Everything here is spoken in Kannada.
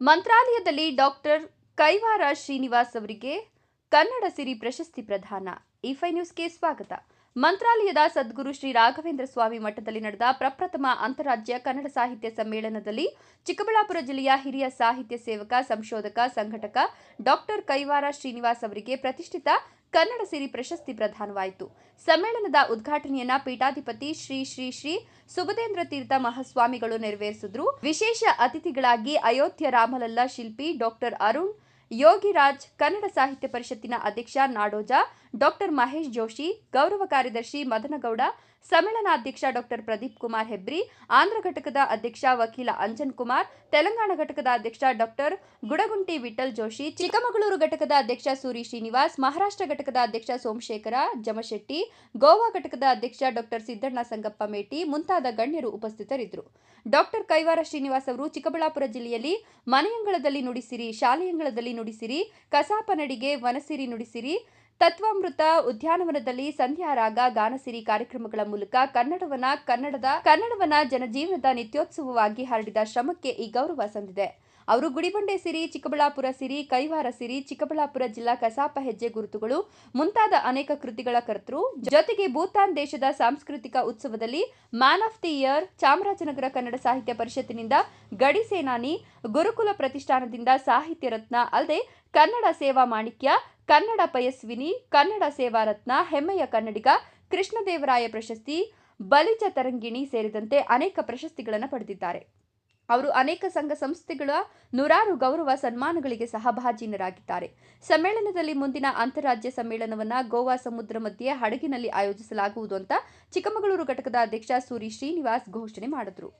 ಮಂತ್ರಾಲಯದಲ್ಲಿ ಡಾಕ್ಟರ್ ಕೈವಾರ ಶ್ರೀನಿವಾಸ್ ಅವರಿಗೆ ಕನ್ನಡ ಸಿರಿ ಪ್ರಶಸ್ತಿ ಪ್ರದಾನ. ಇಫೈ ನ್ಯೂಸ್ಗೆ ಸ್ವಾಗತ. ಮಂತ್ರಾಲಯದ ಸದ್ಗುರು ಶ್ರೀ ರಾಘವೇಂದ್ರ ಸ್ವಾಮಿ ಮಠದಲ್ಲಿ ನಡೆದ ಪ್ರಪ್ರಥಮ ಅಂತಾರಾಜ್ಯ ಕನ್ನಡ ಸಾಹಿತ್ಯ ಸಮ್ಮೇಳನದಲ್ಲಿ ಚಿಕ್ಕಬಳ್ಳಾಪುರ ಜಿಲ್ಲೆಯ ಹಿರಿಯ ಸಾಹಿತ್ಯ ಸೇವಕ, ಸಂಶೋಧಕ, ಸಂಘಟಕ ಡಾಕ್ಟರ್ ಕೈವಾರ ಶ್ರೀನಿವಾಸ್ ಅವರಿಗೆ ಪ್ರತಿಷ್ಠಿತ ಕನ್ನಡ ಸಿರಿ ಪ್ರಶಸ್ತಿ ಪ್ರದಾನವಾಯಿತು. ಸಮ್ಮೇಳನದ ಉದ್ಘಾಟನೆಯನ್ನ ಪೀಠಾಧಿಪತಿ ಶ್ರೀ ಶ್ರೀ ಶ್ರೀ ಸುಬುಧೇಂದ್ರ ತೀರ್ಥ ಮಹಾಸ್ವಾಮಿಗಳು ನೆರವೇರಿಸಿದ್ರು. ವಿಶೇಷ ಅತಿಥಿಗಳಾಗಿ ಅಯೋಧ್ಯ ರಾಮಲಲ್ಲಾ ಶಿಲ್ಪಿ ಡಾಕ್ಟರ್ ಅರುಣ್, ಯೋಗಿರಾಜ್, ಕನ್ನಡ ಸಾಹಿತ್ಯ ಪರಿಷತ್ತಿನ ಅಧ್ಯಕ್ಷ ನಾಡೋಜ ಡಾಕ್ಟರ್ ಮಹೇಶ್ ಜೋಶಿ, ಗೌರವ ಕಾರ್ಯದರ್ಶಿ ಮದನಗೌಡ, ಸಮ್ಮೇಳನಾಧ್ಯಕ್ಷ ಡಾಕ್ಟರ್ ಪ್ರದೀಪ್ ಕುಮಾರ್ ಹೆಬ್ರಿ, ಆಂಧ್ರ ಘಟಕದ ಅಧ್ಯಕ್ಷ ವಕೀಲ ಅಂಜನ್ ಕುಮಾರ್, ತೆಲಂಗಾಣ ಘಟಕದ ಅಧ್ಯಕ್ಷ ಡಾಕ್ಟರ್ ಗುಡಗುಂಟಿ ವಿಠಲ್ ಜೋಶಿ, ಚಿಕ್ಕಮಗಳೂರು ಘಟಕದ ಅಧ್ಯಕ್ಷ ಸೂರಿ ಶ್ರೀನಿವಾಸ್, ಮಹಾರಾಷ್ಟ್ರ ಘಟಕದ ಅಧ್ಯಕ್ಷ ಸೋಮಶೇಖರ, ಜಮಶೆಟ್ಟಿ, ಗೋವಾ ಘಟಕದ ಅಧ್ಯಕ್ಷ ಡಾಕ್ಟರ್ ಸಿದ್ದಣ್ಣ ಸಂಗಪ್ಪ ಮೇಟಿ ಮುಂತಾದ ಗಣ್ಯರು ಉಪಸ್ಥಿತರಿದ್ದರು. ಡಾಕ್ಟರ್ ಕೈವಾರ ಶ್ರೀನಿವಾಸ್ ಅವರು ಚಿಕ್ಕಬಳ್ಳಾಪುರ ಜಿಲ್ಲೆಯಲ್ಲಿ ಮನೆಯಂಗಳದಲ್ಲಿ ನುಡಿಸಿರಿ, ಶಾಲೆಯಂಗಳದಲ್ಲಿ ನುಡಿಸಿರಿ, ಕಸಾಪ ನಡಿಗೆ, ವನಸಿರಿ ನುಡಿಸಿರಿ ತತ್ವಾಮೃತ ಉದ್ಯಾನವನದಲ್ಲಿ ಸಂಧ್ಯಾ ರಾಗ ಗಾನಸಿರಿ ಕಾರ್ಯಕ್ರಮಗಳ ಮೂಲಕ ಕನ್ನಡವನ ಕನ್ನಡದ, ಕನ್ನಡವನ ಜನಜೀವನದ ನಿತ್ಯೋತ್ಸವವಾಗಿ ಹರಡಿದ ಶ್ರಮಕ್ಕೆ ಈ ಗೌರವ ಸಂದಿದೆ. ಅವರು ಗುಡಿಬಂಡೆ ಸಿರಿ, ಚಿಕ್ಕಬಳ್ಳಾಪುರ ಸಿರಿ, ಕೈವಾರ ಸಿರಿ, ಚಿಕ್ಕಬಳ್ಳಾಪುರ ಜಿಲ್ಲಾ ಕಸಾಪ ಹೆಜ್ಜೆ ಗುರುತುಗಳು, ಮುಂತಾದ ಅನೇಕ ಕೃತಿಗಳ ಕರ್ತೃ. ಜೊತೆಗೆ ಭೂತಾನ್ ದೇಶದ ಸಾಂಸ್ಕೃತಿಕ ಉತ್ಸವದಲ್ಲಿ man of the year, Chamarajanagar Kannada Sahitya ಪರಿಷತ್ತಿನಿಂದ ಗಡಿ ಸೇನಾನಿ, ಗುರುಕುಲ ಪ್ರತಿಷ್ಠಾನದಿಂದ ಸಾಹಿತ್ಯ ರತ್ನ, ಅಲ್ಲದೆ ಕನ್ನಡ ಸೇವಾ ಮಾಣಿಕ್ಯ ಕನ್ನಡ ಪಯಸ್ವಿನಿ ಕನ್ನಡ ಸೇವಾರತ್ನ ಹೆಮ್ಮೆಯ ಕನ್ನಡಿಗ, ಕೃಷ್ಣದೇವರಾಯ ಪ್ರಶಸ್ತಿ, ಬಲಿಜ ತರಂಗಿಣಿ ಸೇರಿದಂತೆ ಅನೇಕ ಪ್ರಶಸ್ತಿಗಳನ್ನು ಪಡೆದಿದ್ದಾರೆ. ಅವರು ಅನೇಕ ಸಂಘ ಸಂಸ್ಥೆಗಳ ನೂರಾರು ಗೌರವ ಸನ್ಮಾನಗಳಿಗೆ ಸಹಭಾಜೀನರಾಗಿದ್ದಾರೆ. ಸಮ್ಮೇಳನದಲ್ಲಿ ಮುಂದಿನ ಅಂತಾರಾಜ್ಯ ಸಮ್ಮೇಳನವನ್ನು ಗೋವಾ ಸಮುದ್ರ ಮಧ್ಯೆ ಹಡಗಿನಲ್ಲಿ ಆಯೋಜಿಸಲಾಗುವುದು ಅಂತ ಚಿಕ್ಕಮಗಳೂರು ಘಟಕದ ಅಧ್ಯಕ್ಷ ಸೂರಿ ಶ್ರೀನಿವಾಸ್ ಘೋಷಣೆ ಮಾಡಿದರು.